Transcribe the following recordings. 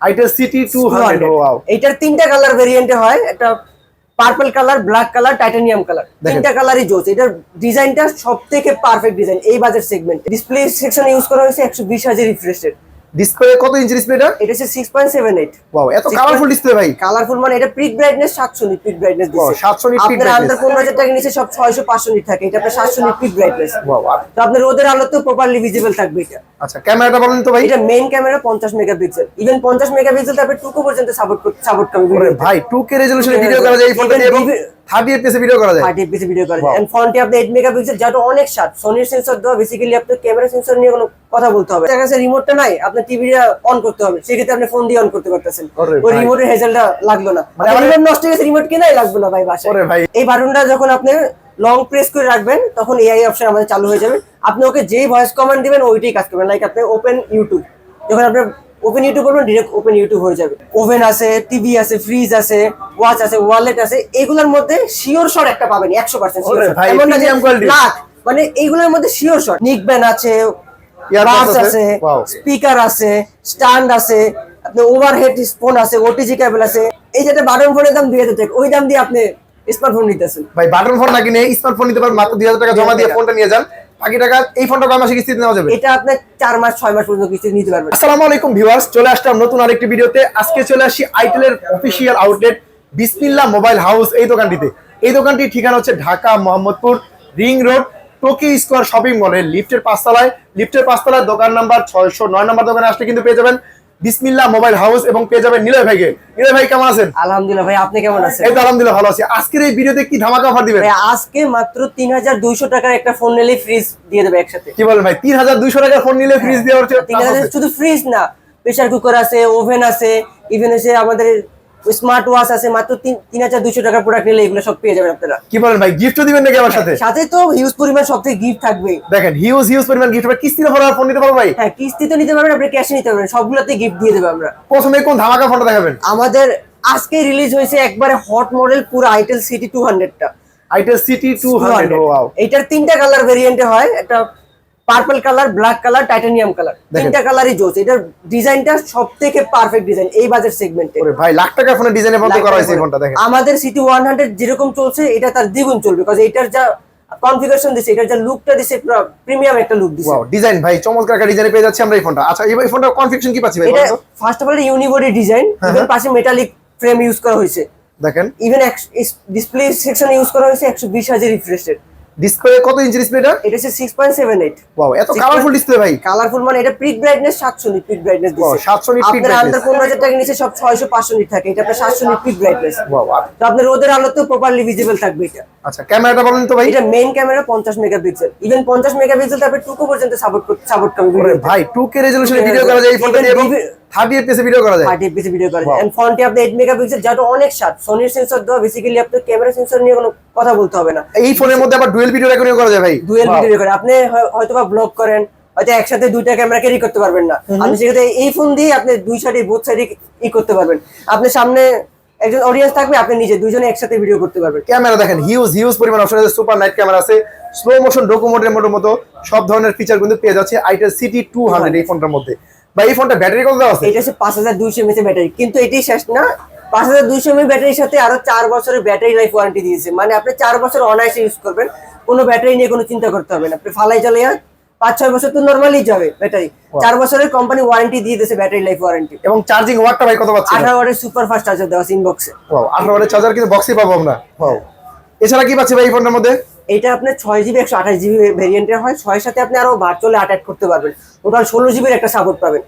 Itel City two hundred wow এইটার তিনটা colour ভেরিয়েন্টে হয়। একটা purple colour black colour titanium colour তিনটা কালারই জোস। এটার ডিজাইনটা সব থেকে পারফেক্ট ডিজাইন এই budget segment display section use করা হয়েছে একশো বিশ হাজার রিফ্রেশের ডিসপ্লে কত ইঞ্চি ডিসপ্লে এটা এটা হচ্ছে six point seven eight wow এত কালারফুল ডিসপ্লে ভাই। কালারফুল মানে এটা পিক ব্রাইটনেস সাতশো nit peak brightness Wow, 700 nit peak আপনার brightness। আন্দার পনেরো হাজার টাকা নিচে সব ছয়শো পাঁচশো নিট থাকে এটা আপনার সাতশো নিট পিক ব্রাইটনেস ওয়াও তো আপনার রোদের আলোতেও প্রপারলি ভিজিবল থাকবে এটা। আচ্ছা ক্যামেরাটা বলেন তো ভাই। এটা মেইন ক্যামেরা পঞ্চাশ মেগাপিক্সেল ইভেন পঞ্চাশ মেগাপিক্সেল তারপরে টুকু পর্যন্ত সাপোর্ট সাপোর্ট করবে ভাই 2K রেজোলিউশনে ভিডিও করা যায় এই ফোনটা দিয়ে এবং 30 এফপিএস ভিডিও করা যায়? থার্টি এফপিএস ভিডিও করে Wow. এন্ড ফ্রন্টে আপনি 8 মেগাপিক্সেল যেটা অনেক শার্প সোনির সেন্সর দেওয়া বেসিক্যালি আপনার ক্যামেরা সেন্সর নিয়ে কোনো কথা বলতে হবে। দেখা যাচ্ছে রিমোটটা নাই আপনার টিভিটা অন করতে হবে। সেক্ষেত্রে আপনি ফোন দিয়ে অন করতে পারতেছেন। ওই। রিমোটের হেজেলটা লাগল না। মানে মানে রিমোট নষ্ট হয়ে গেছে রিমোট কেনাই লাগবে না ভাই বাসায়। ভাই। এই বাটনটা যখন আপনি লং প্রেস করে রাখবেন তখন এআই অপশন আমাদের চালু হয়ে যাবে। আপনি ওকে যেই ভয়েস কমান্ড দিবেন ওইটাই কাজ করবেন লাইক আপনি ওপেন ইউটিউব যখন আপনি ওপেন ইউটিউব করবেন ডিরেক্ট ওপেন ইউটিউব হয়ে যাবে। ওভেন আছে টিভি আছে ফ্রিজ আছে ওয়াচ আছে ওয়ালেট আছে এগুলোর মধ্যে শিওর শট একটা পাবেন একশো পার্সেন্ট মানে এইগুলোর মধ্যে শিওর শট নিক ব্যান আছে আছে। স্পিকার আছে স্ট্যান্ড আছে আপনি ওভারহেড ফোন আছে ওটিজি কেবল আছে। এই যেটা বাটন ফোনের দাম দুই হাজার টাকা ওই দাম দিয়ে আপনি স্মার্টফোন নিতেছেন। ভাই বাটন ফোন না কিনে স্মার্টফোন নিতে পারেন মাত্র 2000 টাকা জমা দিয়ে ফোনটা নিয়ে যান। বাকি টাকা এই ফোনটা কয় মাসে কিস্তিতে নেওয়া যাবে? এটা আপনার চার মাস ছয় মাস পর্যন্ত কিস্তি নিতে পারবেন। আসসালামু আলাইকুম ভিউয়ার্স চলে আসলাম নতুন আরেকটি ভিডিওতে। আজকে চলে আসি আইটেলের official outlet Bismillah mobile house এই দোকানটিতে। এই দোকানটির ঠিকানা হচ্ছে Dhaka Mohammadpur ring road Tokyo square shopping মলের লিফটের পাঁচতলায়। লিফটের পাঁচতলায় দোকান নাম্বার ছয়শো নয় নম্বর দোকানে আসলে কিন্তু পেয়ে যাবেন। বিসমিল্লাহ মোবাইল হাউস এবং পেয়ে যাবেন নিলয় ভাইকে। নিলয় ভাই কেমন আছেন? আলহামদুলিল্লাহ ভাই আপনি কেমন আছেন? এই তো আলহামদুলিল্লাহ ভালো আছি। আজকের এই ভিডিওতে কি ধামাকা অফার দিবেন? ভাই আজকে মাত্র তিন হাজার দুইশো টাকার একটা ফোন নিলে ফ্রিজ দিয়ে দেবে একসাথে। কি বলেন ভাই তিন হাজার দুইশো টাকার ফোন নিলে ফ্রিজ দেওয়ার হচ্ছে তিন হাজার শুধু ফ্রিজ না প্রেসার কুকার আছে ওভেন আছে ইভেন আছে আমাদের স্মার্ট ওয়াচ আছে মাত্র তিন হাজার দুইশো টাকার প্রোডাক্ট নিলে এগুলো সব পেয়ে যাবেন আপনারা। কি বলেন ভাই গিফটও দিবেন নাকি আমার সাথে? সাথে তো হিউজ পরিমাণ সব থেকে গিফট থাকবে দেখেন হিউজ হিউজ পরিমাণ গিফট কিস্তির উপর ফোন নিতে পারব ভাই? হ্যাঁ কিস্তিতে নিতে পারবেন আপনি ক্যাশে নিতে পারবেন সবগুলোতে গিফট দিয়ে দেবে আমরা। প্রথমে কোন ধামাকা ফোনটা দেখাবেন? আমাদের আজকে রিলিজ হয়েছে একবারে হট মডেল পুরো আইটেল সিটি টু। হান্ড্রেডটা আইটেল সিটি টু হান্ড্রেড এইটার তিনটা কালার ভেরিয়েন্টে হয় একটা purple colour black colour titanium colour. তিনটা কালারই জোস। এটার ডিজাইনটা সব থেকে পারফেক্ট ডিজাইন এই বাজেট সেগমেন্টে ভাই লাখ টাকা ফোনের ডিজাইনে বন্ধ করা হয়েছে ফোনটা দেখেন। আমাদের সিটি ওয়ান হান্ড্রেড যেরকম চলছে এটা তার দ্বিগুণ চলবে। বিকজ এটার যা কনফিগারেশন দিছে এটার যা লুকটা দিছে প্রিমিয়াম একটা লুক দিছে। ওয়াও ডিজাইন ভাই চমৎকার একটা ডিজাইনে পেয়ে যাচ্ছি আমরা এই ফোনটা আচ্ছা এই ফোনটা কনফিগরেশন কি পাচ্ছি ভাই এটা first of all unibody design even পাশে মেটালিক ফ্রেম ইউজ করা হয়েছে। দেখেন। ইভেন ডিসপ্লে সেকশন ইউজ করা হয়েছে একশো বিশ হাজার রিফ্রেশের ডিসপ্লে কত ইঞ্চি এটা হচ্ছে six point seven eight wow এত কালারফুল ডিসপ্লে ভাই। কালারফুল মানে এটা পিক ব্রাইটনেস সাতশো nit peak brightness Wow, 700 nit peak আপনার brightness। আন্দার পনেরো হাজার টাকা নিচে সব ছয়শো পাঁচশো নিট থাকে। এটা আপনার সাতশো নিট পিক ব্রাইটনেস ওয়াও তো আপনার রোদের আলোতেও প্রপারলি ভিজিবল থাকবে এটা। আচ্ছা ক্যামেরাটা বলেন তো ভাই। এটা মেইন ক্যামেরা পঞ্চাশ মেগাপিক্সেল ইভেন পঞ্চাশ মেগাপিক্সেল তারপরে টুকু পর্যন্ত সাপোর্ট সাপোর্ট করবে ভাই 2K রেজোলিউশনে ভিডিও করা যায় এই ফোনটা দিয়ে এবং 30 এফপিএস ভিডিও করা যায়। থার্টি এফপিএস ভিডিও করে Wow. এন্ড ফ্রন্টে আপনি এইট মেগাপিক্সেল যেটা অনেক শার্প সোনির সেন্সর দেওয়া বেসিক্যালি আপনার ক্যামেরা সেন্সর নিয়ে কোনো কথা বলতে হবে না। এই ফোনের মধ্যে আবার ডুয়েল ভিডিও রেকর্ডিং করা যায় ভাই। ডুয়েল ভিডিও করে আপনি হয়- হয়তোবা ব্লগ করেন হয়তো একসাথে দুইটা ক্যামেরা ক্যারি করতে পারবেন না। আপনি সেক্ষেত্রে এই ফোন দিয়ে আপনি দুই সাইডে বোথ সাইডে ই করতে পারবেন। আপনি সামনে একজন অডিয়েন্স থাকবে আপনি নিজে দুইজনে একসাথে ভিডিও করতে পারবেন। ক্যামেরা দেখেন হিউজ হিউজ পরিমাণ অপশন আছে সুপার নাইট ক্যামেরা আছে। স্লো মোশন ডকুমেন্টের মতো মতো সব ধরনের ফিচার কিন্তু পেয়ে যাচ্ছে আইটেল সিটি টু হান্ড্রেড এই ফোনটার মধ্যে। ভাই এই ফোনটা ব্যাটারি কত দেওয়া আছে? এটা হচ্ছে পাঁচ হাজার দুইশো এমএচ ব্যাটারি কিন্তু এটাই শেষ না পাঁচ হাজার দুইশো এমএচ ব্যাটারির সাথে আরও চার বছরের ব্যাটারি লাইফ ওয়ারেন্টি দিয়েছে। মানে আপনি চার বছর অনায়াসে ইউজ করবেন। কোনো ব্যাটারি নিয়ে কোনো চিন্তা করতে হবে না। আপনি ফালাই চালিয়ে পাঁচ ছয় বছর তো নর্মালি যাবে ব্যাটারি। চার বছরের কোম্পানি ওয়ারেন্টি দিয়ে দিয়েছে ব্যাটারি লাইফ ওয়ারেন্টি এবং চার্জিং ওয়াটটা ভাই কত পাচ্ছি আঠারো ওয়াটের সুপার ফাস্ট চার্জার দেওয়া ইনবক্সে ওয়াও আঠারো ওয়াটের চার্জার কিন্তু বক্সই পাবো আমরা। ওয়াও এছাড়া কি পাচ্ছি ভাই এই ফোনটার মধ্যে? এটা আপনার ছয় জিবি একশো আঠাশ জিবি ভেরিয়েন্টের হয়। ছয়ের সাথে আপনি আরও ভার্চুয়ালি অ্যাটাচ করতে পারবেন। টোটাল ষোলো জিবির একটা সাপোর্ট পাবেন।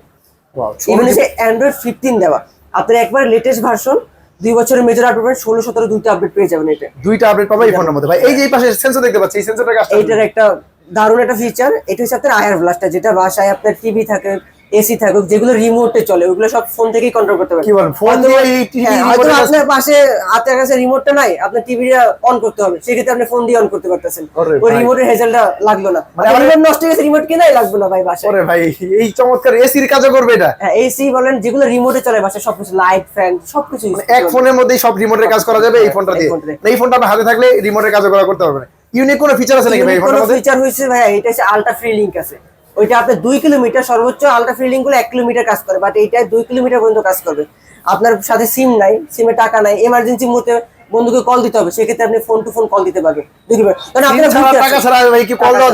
ইভেন অ্যান্ড্রয়েড ফিফটিন দেওয়া। আপনার একবার লেটেস্ট ভার্সন দুই বছরের মেজর আপডেট পাবেন ষোলো সতেরো দুইটা আপডেট পেয়ে যাবেন এটা। দুইটা আপডেট পাবো এই ফোনের মধ্যে। ভাই এই যে পাশে সেন্সর দেখতে পাচ্ছি এই সেন্সরটা এইটার একটা দারুণ একটা ফিচার এটা হচ্ছে আপনার আয়ার ব্লাস্টার যেটা বাসায় আপনার টিভি থাকে এসি থাকুক যেগুলো রিমোটে চলে ওগুলো সব ফোন থেকেই কন্ট্রোল করতে পারবেন কি বলেন ফোন দিয়ে হ্যাঁ, হয়তো আপনার পাশে হাতের কাছে রিমোটটা নাই আপনার টিভিটা অন করতে হবে সেক্ষেত্রে আপনি ফোন দিয়ে অন করতে পারতেছেন। ওই। রিমোটের হেজেলটা লাগল না। মানে মানে রিমোট নষ্ট হয়ে গেছে রিমোট কেনাই লাগবে না ভাই বাসায়। ওরে ভাই এই চমৎকার এসির কাজও করবে এটা। হ্যাঁ এসি বলেন যেগুলো রিমোটে চলে বাসায় সবকিছু লাইট ফ্যান সবকিছু use এক ফোনের মধ্যেই সব রিমোটের কাজ করা যাবে এই ফোনটা এই দিয়ে। এই ফোনটা আপনার হাতে থাকলে রিমোটের কাজও করা করতে পারবে ইউনিক কোনো ফিচার আছে নাকি ভাই ফোনের মধ্যে? ফিচার হয়েছে ভাই এটা হচ্ছে আলট্রা ফ্রি লিংক আছে। ওইটা আপনার দুই কিলোমিটার সর্বোচ্চ আলট্রা ফিল্ডিংগুলো এক কিলোমিটার কাজ করে বাট এইটা দুই কিলোমিটার পর্যন্ত কাজ করবে। আপনার সাথে সিম নাই সিমে টাকা নাই এমার্জেন্সি মুহূর্তে বন্ধুকে কল দিতে হবে সেক্ষেত্রে আপনি ফোন টু ফোন কল দিতে পারবেন। দুই কারণ আপনারা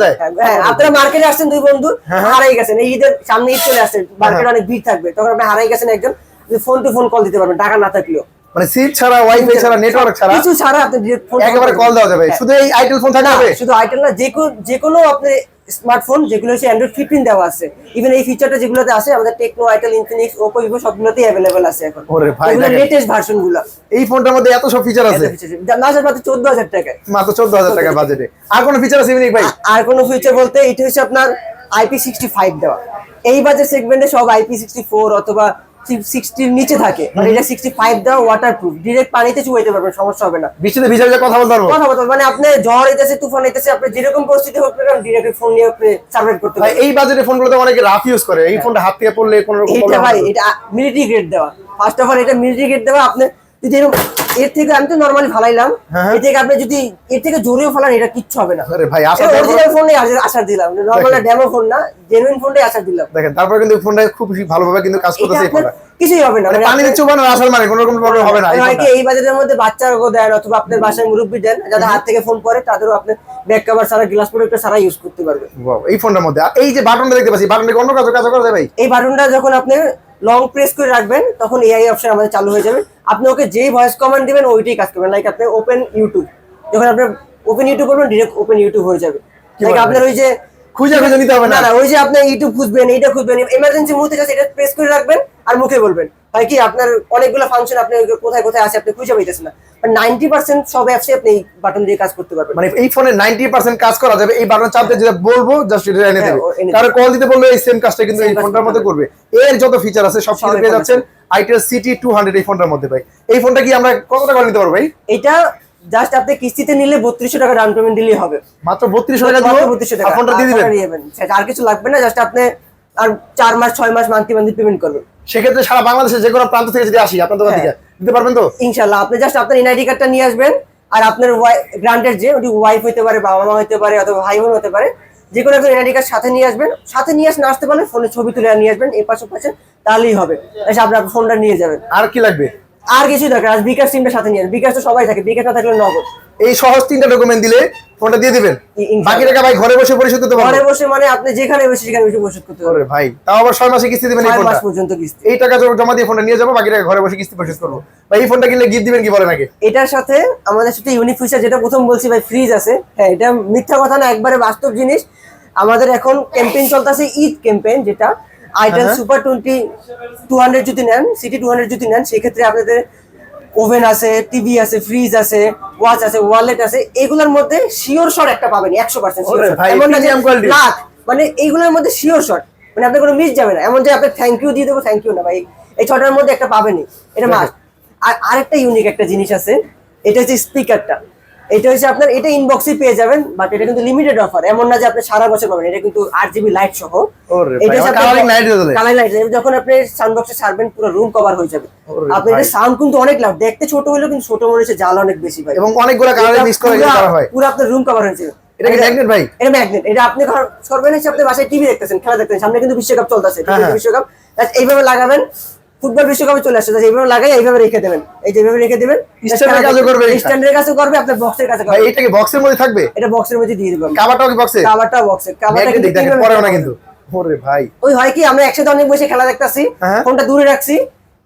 যায়? হ্যাঁ আপনারা মার্কেটে আসছেন দুই বন্ধু হারাই গেছেন। এই ঈদের সামনে ঈদ চলে আসছেন মার্কেটে অনেক ভিড় থাকবে। তখন আপনি হারাই গেছেন একজন ফোন টু ফোন কল দিতে পারবেন টাকা না থাকলেও। মানে সিম ছাড়া ওয়াইফাই ছাড়া নেটওয়ার্ক ছাড়া কিছু ছাড়া আপনি একেবারে কল দেওয়া যাবে শুধু এই আইটেল ফোন থাকলে না, শুধু আইটেল না যে কোনো যে কোনো আপনি স্মার্টফোন যেগুলো হচ্ছে অ্যান্ড্রয়েড ফিফটিন দেওয়া আছে। ইভেন এই ফিচারটা যেগুলোতে আছে আমাদের Tecno itel Infinix Oppo Vivo সবগুলোতেই অ্যাভেলেবেল আছে এখন। ওরে ভাই, লেটেস্ট ভার্সনগুলো এই ফোনটার মধ্যে এত সব ফিচার আছে? না স্যার মাত্র চোদ্দ হাজার টাকায়। মাত্র চোদ্দ হাজার টাকার বাজেটে আর কোনো ফিচার আছে ভাই? আর কোনো ফিচার বলতে এটা হচ্ছে আপনার আইপি সিক্সটি ফাইভ দেওয়া। এই বাজেট সেগমেন্টে সব আইপি সিক্সটি ফোর অথবা সিক্সটির নিচে থাকে। মানে এটা সিক্সটি ফাইভ দেওয়া ওয়াটার প্রুফ ডিরেক্ট পানিতে চুয়াইতে পারবেন সমস্যা হবে না। বৃষ্টিতে ভিজে ভিজে কথা বলতে পারব? কথা বলতে মানে আপনি ঝড় এসেছে তুফান এসেছে আপনি যেরকম পরিস্থিতি হোক না ডিরেক্ট ফোন নিয়ে আপনি সার্ভাইভ করতে পারেন এই বাজেটে ফোনগুলোতে অনেকে রাফ ইউজ করে। এই ফোনটা হাত থেকে পড়লে কোনো রকম এটা ভাই এটা মিলিটারি গ্রেড দেওয়া। ফার্স্ট অফ অল এটা মিলিটারি গ্রেড দেওয়া। আপনি যদি এরকম এর থেকে আমি তো নরমালি ফালাইলাম। হ্যাঁ, হ্যাঁ। এর থেকে আপনি যদি এর থেকে জোরেও ফালান এটা কিচ্ছু হবে না। আরে ভাই আশা অরিজিনাল ফোনে আসার দিলাম। নরমাল ডেমো ফোন না জেনুইন ফোনটাই আসার দিলাম। দেখেন তারপর কিন্তু ফোনটা খুব ভালোভাবে কিন্তু কাজ করতেছে এই ফোনটা কিছুই হবে না। মানে মানে পানি দিচ্ছে মানে আসার মানে কোনো রকম প্রবলেম হবে না এই কি এই বাজেটের মধ্যে বাচ্চারও দেন অথবা আপনার বাসায় মুরব্বী দেন যাদের হাত থেকে ফোন পরে তাদেরও আপনি ব্যাক কভার ছাড়া গ্লাস প্রোটেক্টর ছাড়া ইউজ করতে পারবে। এই ফোনটার মধ্যে। এই যে বাটনটা দেখতে পাচ্ছি বাটনটা অন্য কাজ কাজ করা যায় ভাই? এই বাটনটা যখন আপনি লং প্রেস করে রাখবেন তখন এআই অপশন আমাদের চালু হয়ে যাবে। আপনি ওকে যেই ভয়েস কমান্ড দিবেন ওইটাই কাজ করবেন লাইক আপনি ওপেন ইউটিউব যখন আপনি ওপেন ইউটিউব করবেন ডিরেক্ট ওপেন ইউটিউব হয়ে যাবে। লাইক আপনার ওই যে খুঁজে খুঁজে নিতে হবে না। ওই যে আপনি ইউটিউব খুঁজবেন এইটা খুঁজবেন এমার্জেন্সি মুহূর্তে জাস্ট এটা প্রেস করে রাখবেন আর মুখে বলবেন। হয় কি আপনার অনেকগুলো ফাংশন আপনি কোথায় কোথায় আছে আপনি খুঁজে পাইতেছেন না। নাইনটি পার্সেন্ট সব অ্যাপসে আপনি এই বাটন দিয়ে কাজ করতে পারবেন। মানে এই ফোনে নাইনটি পার্সেন্ট কাজ করা যাবে এই বাটন চাপতে যেটা বলব জাস্ট এটা এনে হ্যাঁ, দেবে। কল দিতে বললে এই সেম কাজটা কিন্তু এই ফোনটার মধ্যে করবে। এর যত ফিচার আছে সব কিছু পেয়ে যাচ্ছেন আইটেল সিটি টু হান্ড্রেড এই ফোনটার মধ্যে ভাই। এই ফোনটা কি আমরা কত টাকা নিতে পারব ভাই? এটা জাস্ট আপনি কিস্তিতে নিলে বত্রিশশো টাকা ডাউন পেমেন্ট দিলেই হবে। মাত্র বত্রিশশো টাকা 3200 টাকা। আর দিয়ে আর দিবেন? কিছু লাগবে না জাস্ট আপনি আর চার মাস ছয় মাস মান্থলি মান্থলি পেমেন্ট করবেন। সেক্ষেত্রে সারা বাংলাদেশে যে কোনো প্রান্ত থেকে যদি আসি আপনার দোকান থেকে হ্যাঁ। দিতে পারবেন তো? ইনশাল্লাহ আপনি জাস্ট আপনার এনআইডি কার্ডটা নিয়ে আসবেন আর আপনার গ্রান্টের যে ওটি ওয়াইফ হতে পারে বাবা মা হতে পারে অথবা ভাই বোন হতে পারে যে কোনো একজন এনআইডি কার্ড সাথে নিয়ে আসবেন। সাথে নিয়ে আসে না আসতে পারলে ফোনে ছবি তুলে নিয়ে আসবেন এই পাশে পাশে তাহলেই হবে। এসে আপনার ফোনটা নিয়ে যাবেন। আর কি লাগবে? আর কিছু দরকার আর বিকাশ সিমটা সাথে নিয়ে বিকাশ তো সবাই থাকে বিকাশ না থাকলে নগদ। এই সহজ তিনটা ডকুমেন্ট দিলে ফোনটা দিয়ে দিবেন? বাকি টাকা ভাই ঘরে বসে পরিশোধ করতে পারবেন ঘরে বসে মানে আপনি যেখানে বসে সেখানে বসে পরিশোধ করতে পারবেন। ভাই তাও আবার ছয় মাসে কিস্তি দিবেন এই ছয় মাস পর্যন্ত কিস্তি। এই টাকা জমা- জমা দিয়ে ফোনটা নিয়ে যাব বাকি টাকা ঘরে বসে কিস্তি পরিশোধ করব। ভাই এই ফোনটা কিনলে গিফট দিবেন কি বলেন আগে? এটার সাথে আমাদের সাথে ইউনিক ফিচার যেটা প্রথম বলছি ভাই ফ্রিজ আছে। হ্যাঁ এটা মিথ্যা কথা না একবারে বাস্তব জিনিস। আমাদের এখন ক্যাম্পেইন চলতেছে ঈদ ক্যাম্পেইন যেটা আইটেল হ্যাঁ। সুপার টোয়েন্টি টু হান্ড্রেড যদি নেন সিটি টু হান্ড্রেড যদি নেন সেক্ষেত্রে আপনাদের ওভেন আছে টিভি আছে ফ্রিজ আছে ওয়াচ আছে ওয়ালেট আছে এগুলোর মধ্যে শিওর শট একটা পাবেন একশো পার্সেন্ট। লাখ মানে এইগুলোর মধ্যে শিওর শট মানে আপনার কোনো মিস যাবে না। এমন যে আপনার থ্যাংক ইউ দিয়ে দেবো থ্যাংক ইউ না ভাই। এই ছটার মধ্যে একটা পাবেনই এটা মাস্ট আর আরেকটা ইউনিক একটা জিনিস আছে এটা হচ্ছে স্পিকারটা এটা হচ্ছে আপনার এটা ইনবক্সে পেয়ে যাবেন বাট এটা কিন্তু লিমিটেড অফার এমন না যে আপনি সারা বছর পাবেন এটা কিন্তু আট জিবি লাইট সহ। কালার লাইট যখন আপনি সাউন্ড বক্সে ছাড়বেন পুরো রুম কভার হয়ে যাবে। আপনি এটা সাউন্ড কিন্তু অনেক লাউড দেখতে ছোট হলেও কিন্তু ছোট মনে হচ্ছে জাল অনেক বেশি ভাই। এবং অনেকগুলো কালারে মিক্স করে করা হয়। পুরো আপনার রুম কভার হয়ে যাবে এটা কি ম্যাগনেট ভাই? এটা ম্যাগনেট এটা আপনি ঘর হচ্ছে আপনি বাসায় টিভি দেখতেছেন খেলা দেখতেছেন সামনে কিন্তু বিশ্বকাপ চলতেছে হ্যাঁ, হ্যাঁ। বিশ্বকাপ। এইভাবে লাগাবেন ফুটবল বিশ্বকাপে চলে আসছে। এইভাবে লাগাই এইভাবে রেখে দেবেন। এই যে এইভাবে রেখে দেবেন কাজও করবে স্ট্যান্ডের কাছে করবে আপনার বক্সের কাছে করবে। এটা কি বক্সের মধ্যে থাকবে? এটা বক্সের মধ্যে দিয়ে দেবেন কাভারটাও কি বক্সে কাভারটা বক্সের কাভারটা কিন্তু দেখেন premium না কিন্তু। ওরে ভাই। ওই হয় কি আমরা একসাথে অনেক বসে খেলা দেখতাছি হ্যাঁ। ফোনটা দূরে রাখছি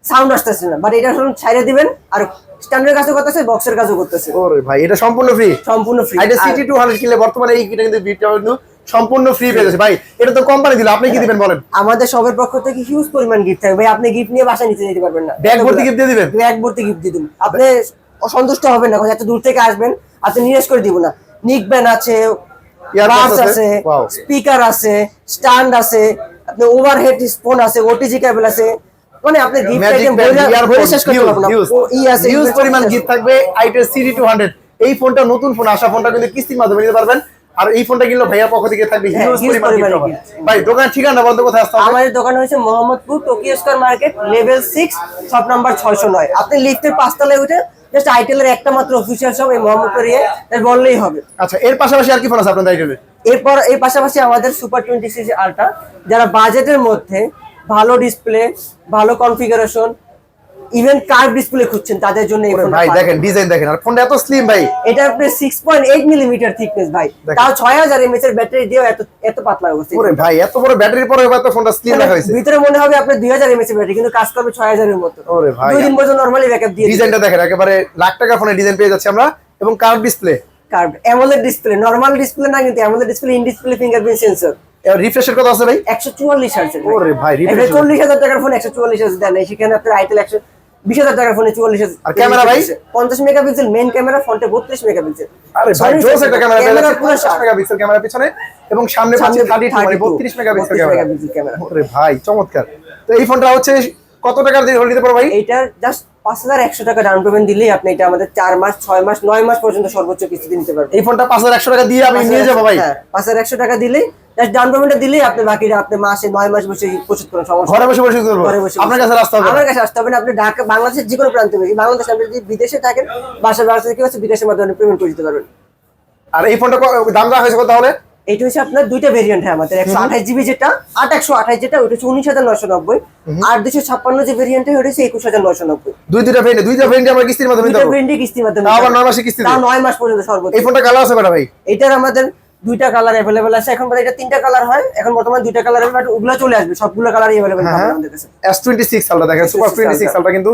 সাউন্ড আসতেছে না। বাট এটা এখন ছাইড়ে দিবেন আর স্ট্যান্ডের কাছে করতেছে বক্সের কাছেও করতেছে। ওরে ভাই এটা সম্পূর্ণ ফ্রি সম্পূর্ণ ফ্রি এটা সিটি টু হান্ড্রেড কিনলে বর্তমানে এই কিটা কিন্তু বিটটা কিন্তু সম্পূর্ণ ফ্রি পেয়ে যাচ্ছে ভাই এটা তো কোম্পানি দিল আপনি কি দিবেন বলেন? আমাদের সবের পক্ষ থেকে হিউজ পরিমাণ গিফট থাকবে। ভাই আপনি গিফট নিয়ে বাসায় নিতে যেতে পারবেন না। ব্যাগ ভর্তি gift দিয়ে দিবেন? ব্যাগ ভর্তি গিফট দিয়ে দিবেন আপনি অসন্তুষ্ট হবেন না এত দূর থেকে আসবেন। আপনি নিরাশ করে দিব না। নিক ব্যান আছে Earbuds বাস আছে? স্পিকার আছে স্ট্যান্ড আছে আপনি ওভারহেড স্পোন আছে ওটিজি কেবল আছে। মানে আপনি গিফট আইটেম বলে শেষ করতে পারব না। ই আছে হিউজ পরিমাণ গিফট থাকবে আইটেল টু হান্ড্রেড এই ফোনটা নতুন ফোন আসা ফোনটা কিন্তু কিস্তির মাধ্যমে নিতে পারবেন। আর এই ফোনটা কিনলে ভাইয়ার পক্ষ থেকে থাকবে হ্যাঁ। ভাই দোকান ঠিকানা বলতে কোথায়? আসতে আমাদের দোকান হয়েছে Mohammadpur Tokyo square market level six shop number ছয়শো নয়। আপনি লিফটের পাঁচতলায় উঠে জাস্ট আইটেলের একটা মাত্র অফিসিয়াল শপ এই মোহাম্মদপুর ইয়ে বললেই হবে। আচ্ছা এর পাশাপাশি আর কি ফোন আছে আপনাদের আইটেলের এরপর এর পাশাপাশি আমাদের সুপার টোয়েন্টি সিক্স আলট্রা যারা বাজেটের মধ্যে ভালো ডিসপ্লে ভালো কনফিগারেশন ইভেন কার্ভ ডিসপ্লে খুঁজছেন তাদের জন্য ভাই দেখেন ডিজাইন দেখেন আর ফোনটা এত স্লিম ভাই। এটা পয়েন্ট মিলিমিটার থিকনেস ভাই। তাও ছয় হাজার এমএচ এর ব্যাটারি দিয়েও এত এত পাতলা অবস্থা ওরে ভাই এত বড় ব্যাটারি পরে এবার তো ফোনটা স্লিম রাখা হয়েছে। ভিতরে মনে হবে দুই হাজার এমএচ এর ব্যাটারি কিন্তু কাজ করবে ছয় হাজারের মতো। ওরে ভাই দুই দিন পর্যন্ত নর্মালি ব্যাকআপ দিয়ে ডিজাইনটা দেখেন একেবারে লাখ টাকা ফোনের ডিজাইন পেয়ে যাচ্ছি আমরা। এবং curve display curve AMOLED display normal display না কিন্তু AMOLED display in display fingerprint sensor রিফ্রেশের কথা আছে ভাই? একশো চুয়াল্লিশ হাজার ওরে ভাই, চল্লিশ হাজার টাকার ফোন একশো চুয়াল্লিশ হাজার দেন। সেখানে আপনার আইটেল একশো বিশ হাজার টাকার ফোনে চুয়াল্লিশ আর ক্যামেরা ভাই? পঞ্চাশ মেগাপিক্সেল মেন ক্যামেরা ফ্রন্টে বত্রিশ মেগাপিক্সেল। আরে ভাই জোস একটা ক্যামেরা পেয়ে ক্যামেরা যাচ্ছি পুরো 50 মেগাপিক্সেল ক্যামেরা পিছনে এবং সামনে পাচ্ছি 32 মানে 32 মেগাপিক্সেল ক্যামেরা ওরে ভাই চমৎকার। তো এই ফোনটা হচ্ছে কত টাকার দিয়ে হল দিতে পারো ভাই? এটা জাস্ট পাঁচ হাজার একশো টাকা ডাউন পেমেন্ট দিলেই আপনি এটা আমাদের চার মাস ছয় মাস নয় মাস পর্যন্ত সর্বোচ্চ কিস্তি নিতে পারবেন। এই ফোনটা 5100 টাকা দিয়ে আমি নিয়ে যাব ভাই। হ্যাঁ, পাঁচ হাজার একশো টাকা দিলে ডাউন পেমেন্টটা দিলেই আপনি বাকিটা আপনি মাসে নয় মাস বসে পরিশোধ করেন সমস্যা ঘরে বসে বসে করব? ঘরে বসে আপনার কাছে রাস্তা হবে। আমার কাছে আসতে হবে না আপনি ঢাকা বাংলাদেশের যে কোনো প্রান্তে বসে বাংলাদেশ আপনি যদি বিদেশে থাকেন বাসার ব্যবস্থা কি বিদেশের মাধ্যমে পেমেন্ট করে দিতে পারবেন। আর এই ফোনটা দাম রাখা হয়েছে কত তাহলে? এইটা হচ্ছে আপনার দুইটা ভেরিয়েন্ট হয় আমাদের একশো আঠাশ জিবি যেটা আট একশো আঠাশ যেটা ওটা হচ্ছে উনিশ হাজার নয়শো নব্বই। আর দুশো ছাপ্পান্ন যে ভেরিয়েন্ট ওটা হচ্ছে একুশ হাজার নয়শো নব্বই। দুই দুইটা ভেন্ডে দুইটা ভেন্ডে আমরা কিস্তির মাধ্যমে দুইটা পারব কিস্তির মাধ্যমে আবার নয় মাসে কিস্তি তাও নয় মাস পর্যন্ত সর্বোচ্চ। এই ফোনটা কালার আছে ভাই? এটার আমাদের দুইটা কালার অ্যাভেলেবেল আছে। এখন এটা তিনটা কালার হয়। এখন বর্তমানে দুইটা কালার বাট ওগুলো চলে আসবে। সবগুলো কালারই অ্যাভেলেবেল হ্যাঁ আমাদের কাছে। এস টোয়েন্টি সিক্স সালটা দেখেন সুপার S26 টোয়েন্টি সিক্স সালটা। কিন্তু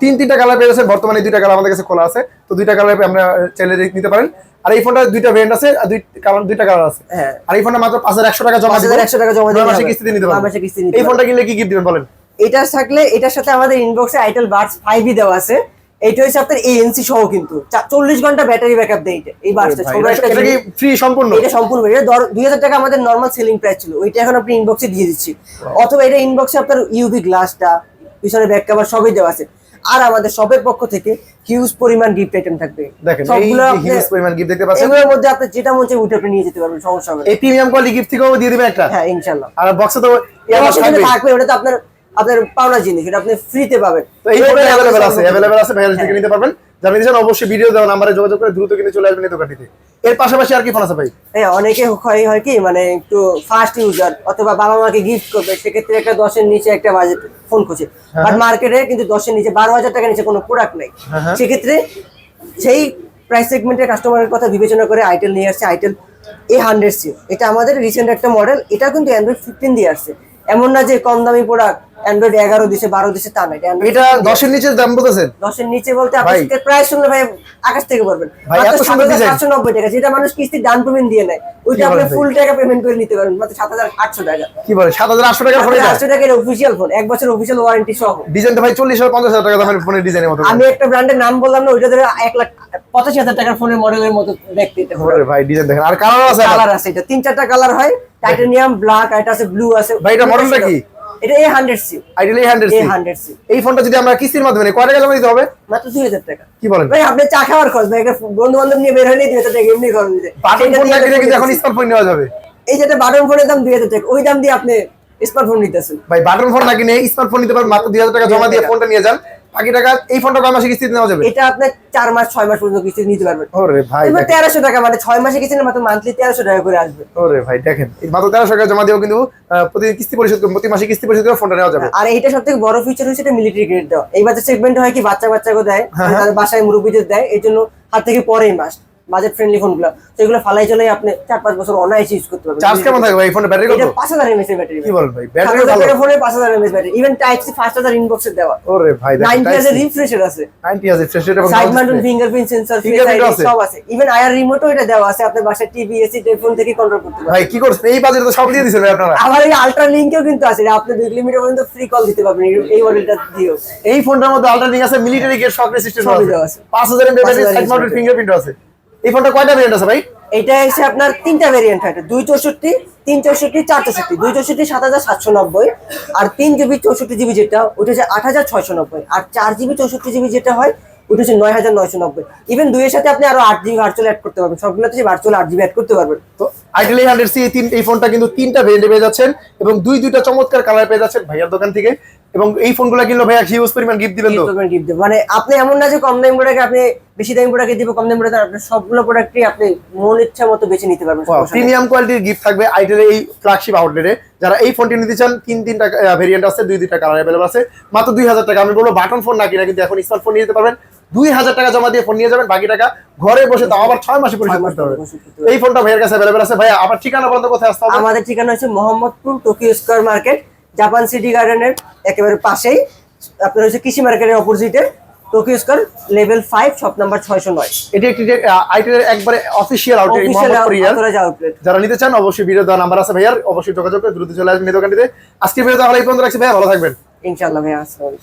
তিন তিনটা কালার পেয়ে বর্তমানে দুইটা কালার আমাদের কাছে খোলা আছে। তো দুইটা কালার আমরা চাইলে নিতে পারেন। আর এই ফোনটা দুইটা ভেরিয়েন্ট আছে আর দুই কারণ দুইটা কালার আছে। হ্যাঁ। আর এই ফোনটা মাত্র পাঁচ হাজার একশো টাকা জমা হাজার একশো টাকা জমা দিলে মাসে হবে। কিস্তিতে নিতে পারবেন মাসে কিস্তি নিতে এই ফোনটা কিনলে কি গিফট দিবেন বলেন? এটার থাকলে এটার সাথে আমাদের ইনবক্সে আইটেল বাডস ফাইভই দেওয়া আছে। এইটা হচ্ছে আপনার এএনসি সহ কিন্তু। চল্লিশ ঘণ্টা ব্যাটারি ব্যাকআপ দেয় এটা এই বাডসটা ভাই, ছোট এটা- একটা এটা কি ফ্রি সম্পূর্ণ? এটা সম্পূর্ণ। এটা দুই হাজার টাকা আমাদের নর্মাল সেলিং প্রাইস ছিল। ওইটা এখন আপনি ইনবক্সে দিয়ে দিচ্ছি। অথবা এটা ইনবক্সে আপনার ইউভি গ্লাসটা পিছনে ব্যাক কভার সবই দেওয়া আছে। আর আমাদের সবের পক্ষ থেকে হিউজ পরিমাণ গিফট আইটেম থাকবে। দেখেন সবগুলো আপনি- হিউজ পরিমাণ গিফট দেখতে পাচ্ছেন? এগুলোর মধ্যে আপনি যেটা মনে চাই উঠে আপনি নিয়ে যেতে পারবেন সমস্যা হবে। এই প্রিমিয়াম কোয়ালিটি গিফট থেকেও দিয়ে দিবেন একটা? হ্যাঁ ইনশাল্লাহ আর বক্সে তো থাকবে ওটা তো আপনার আপনার পাওনা জিনিস এটা আপনি ফ্রিতে পাবেন। তো এই অ্যাভেলেবেল আছে অ্যাভেলেবেল আছে ভাইয়ার থেকে নিতে পারবেন। যারা নিতে চান অবশ্যই ভিডিও দেওয়া নাম্বারে যোগাযোগ করে দ্রুত কিনে চলে আসবেন এই দোকানটিতে। এর পাশাপাশি আর কি ফোন আছে ভাই? হ্যাঁ অনেকে হয় হয় কি মানে একটু ফার্স্ট ইউজার অথবা বাবা মাকে গিফট করবে সেক্ষেত্রে একটা দশের নিচে একটা বাজেট ফোন খুঁজে। বাট মার্কেটে কিন্তু দশের নিচে বারো হাজার টাকার নিচে কোনো প্রোডাক্ট নেই। হ্যাঁ, হ্যাঁ। সেক্ষেত্রে সেই প্রাইস সেগমেন্টের কাস্টমারের কথা বিবেচনা করে আইটেল নিয়ে আসছে আইটেল এ হান্ড্রেড সি এটা আমাদের রিসেন্ট একটা মডেল এটা কিন্তু অ্যান্ড্রয়েড ফিফটিন দিয়ে আসছে। এমন না যে কম দামি প্রোডাক্ট অ্যান্ড্রয়েড এগারো দিছে বারো দিছে তা না এটা দশের নিচে দাম বলতেছেন? দশের নিচে বলতে আপনি প্রায় শুনলে ভাই আকাশ থেকে পড়বেন। সাতশো নব্বই টাকা যেটা মানুষ কিস্তি ডাউন পেমেন্ট দিয়ে নেয়। ওইটা আপনি ফুল টাকা পেমেন্ট করে নিতে মাত্র সাত হাজার আটশো টাকা। কি বলে সাত হাজার আটশো টাকার ফোন আটশো টাকার অফিসিয়াল ফোন এক বছর অফিসিয়াল ওয়ারেন্টি সহ। ডিজাইনটা ভাই চল্লিশ হাজার পঞ্চাশ হাজার টাকা দামের ফোনের ডিজাইনের মতো। আমি একটা ব্র্যান্ডের নাম বললাম না ওইটা ধরে এক লাখ পঁচাশি হাজার টাকার ফোনের মডেলের মতো দেখতে ভাই ডিজাইন দেখেন। আর কালার আছে কালার আছে এটা তিন চারটা কালার হয় টাইটানিয়াম ব্ল্যাক এটা আছে ব্লু আছে। ভাই, এটা model টা কি? এটা এ হান্ড্রেড সি আইডিয়াল এই হান্ড্রেড এ হান্ড্রেড সি এই ফোনটা যদি আমরা কিস্তির মাধ্যমে কয় টাকা জমা দিতে হবে? মাত্র দুই হাজার টাকা। কি বলেন? ভাই আপনি চা খাওয়ার খরচ ভাই বন্ধু বান্ধব নিয়ে বের হলে দুই হাজার টাকা এমনি খরচ দিতে বাটন ফোন দিয়ে না কিনে কিন্তু এখন স্মার্টফোন নেওয়া যাবে। এই যেটা বাটন ফোনের দাম দুই হাজার টাকা ওই দাম দিয়ে আপনি স্মার্টফোন নিতেছেন। ভাই বাটন ফোন না কিনে স্মার্টফোন নিতে পারেন মাত্র দুই হাজার টাকা জমা দিয়ে ফোনটা নিয়ে যান। বাকি টাকা এই ফোনটা কয় মাসে কিস্তিতে নেওয়া যাবে? এটা আপনি চার মাস ছয় মাস পর্যন্ত কিস্তি নিতে পারবেন। ওরে ভাই এবার দেখেন। তেরোশো টাকা মানে ছয় মাসে কিস্তি মাত্র মান্থলি তেরোশো টাকা করে আসবে। ওরে ভাই দেখেন। মাত্র তেরোশো টাকা জমা দিয়েও কিন্তু প্রতি কিস্তি পরিশোধ করে- প্রতি মাসে কিস্তি পরিশোধ করে ফোনটা নেওয়া যাবে। আর এইটা সব থেকে বড় ফিচার হচ্ছে এটা মিলিটারি গ্রেড দেওয়া। এই বাচ্চা সেগমেন্ট হয় কি বাচ্চা বাচ্চাকে দেয় হ্যাঁ, তাদের বাসায় মুরব্বীদের দেয় এই জন্য হাত থেকে পরেই মাস। বাজেট ফ্রেন্ডলি ফোনগুলো সেগুলো ফালাই চলে আপনি চার পাঁচ বছর অনায়াসে ইউজ করতে পারবেন। চার্জ কেমন থাকবে ভাই ফোনের ব্যাটারি কত? এটা পাঁচ হাজার এমএস এর ব্যাটারি কি বলেন ভাই? ব্যাটারি ভালো। ফোনে পাঁচ হাজার MS battery even type C fast হাজার ইনবক্সে দেওয়া। ওরে ভাই নাইন দেখেন প্লাসের রিফ্রেশার আছে। নাইনটি আছে ফ্রেশ রেট এবং side mounted fingerprint sensor face ID আছে? সব আছে। ইভেন আয়ার রিমোটও এটা দেওয়া আছে। আপনার বাসায় টিভি এসি টেলিফোন থেকে কন্ট্রোল করতে পারবেন। ভাই কি করছেন? এই বাজেটে তো সব দিয়ে দিচ্ছেন ভাই আপনারা। আবার এই আলট্রা লিংকেও কিন্তু আছে। এটা আপনি দুই কিলোমিটার পর্যন্ত ফ্রি কল দিতে পারবেন। এই- এই মডেলটা দিয়েও। এই ফোনটার মধ্যে আল্ট্রানিং আছে মিলিটারি গেট শক রেসিস্ট্যান্ট সবই আছে। দেওয়া আছে। পাঁচ হাজার battery side mounted mAh fingerprint আছে। এই ফোনটা কয়টা ভেরিয়েন্ট আছে ভাই? এটা হচ্ছে আপনার তিনটা ভেরিয়েন্ট হয় দুই চৌষট্টি তিন চৌষট্টি চার চৌষট্টি। দুই চৌষট্টি সাত হাজার সাতশো নব্বই আর তিন জিবি চৌষট্টি জিবি যেটা ওটা হচ্ছে আট হাজার ছয়শো নব্বই। আর চার জিবি চৌষট্টি জিবি যেটা হয় ওটা হচ্ছে নয় হাজার নয়শো নব্বই। ইভেন দুইয়ের সাথে আপনি আরও আট জিবি ভার্চুয়াল অ্যাড করতে পারবেন। সবগুলোতে ভার্চুয়াল আট জিবি অ্যাড করতে পারবেন। তো আইটেল এই হান্ড্রেড সি তিন এই ফোনটা কিন্তু তিনটা ভেরিয়েন্টে পেয়ে যাচ্ছেন এবং দুই দুইটা চমৎকার কালার পেয়ে যাচ্ছেন ভাইয়ার দোকান থেকে। এবং এই ফোনগুলো কিনলে ভাইয়া হিউজ পরিমাণ গিফট দিবেন তো? গিফট মানে আপনি এমন না যে কম দামি প্রোডাক্ট আপনি বেশি দামি প্রোডাক্ট দিব কম দামি প্রোডাক্ট আপনি সবগুলো প্রোডাক্টই আপনি মন ইচ্ছা মতো বেছে নিতে পারবেন। প্রিমিয়াম কোয়ালিটির গিফট থাকবে আইটেলের এই ফ্ল্যাগশিপ আউটলেটে যারা এই ফোনটি নিতে চান তিন তিনটা ভেরিয়েন্ট আছে দুই দুইটা কালার অ্যাভেলেবল আছে। মাত্র দুই হাজার টাকা। আমি বলব বাটন ফোন না কিনা কিন্তু এখন স্মার্টফোন নিয়ে যেতে পারবেন। দুই হাজার টাকা জমা দিয়ে ফোন নিয়ে যাবেন বাকি টাকা ঘরে বসে তাও আবার ছয় মাসে পরিশোধ করতে হবে। এই ফোনটা ভাইয়ের কাছে অ্যাভেলেবল আছে। ভাইয়া আমার ঠিকানা বলতে কোথায় আসতে হবে? আমাদের ঠিকানা হচ্ছে Mohammadpur Tokyo square market Japan city গার্ডেনের একেবারে পাশেই। আপনার হচ্ছে কৃষি মার্কেটের অপোজিটে Tokyo square level five shop number ছয়শো নয়। এটি একটি আইটেলের একবারে অফিসিয়াল আউটলেট যারা নিতে চান অবশ্যই ভিডিও দেওয়া নাম্বার আছে ভাইয়ার। অবশ্যই যোগাযোগ করে দ্রুত চলে আসবেন এই দোকানটিতে। আজকে ভিডিও তাহলে এই পর্যন্ত রাখছি ভাইয়া ভালো থাকবেন। ইনশাআল্লাহ ভাইয়া আসসালামু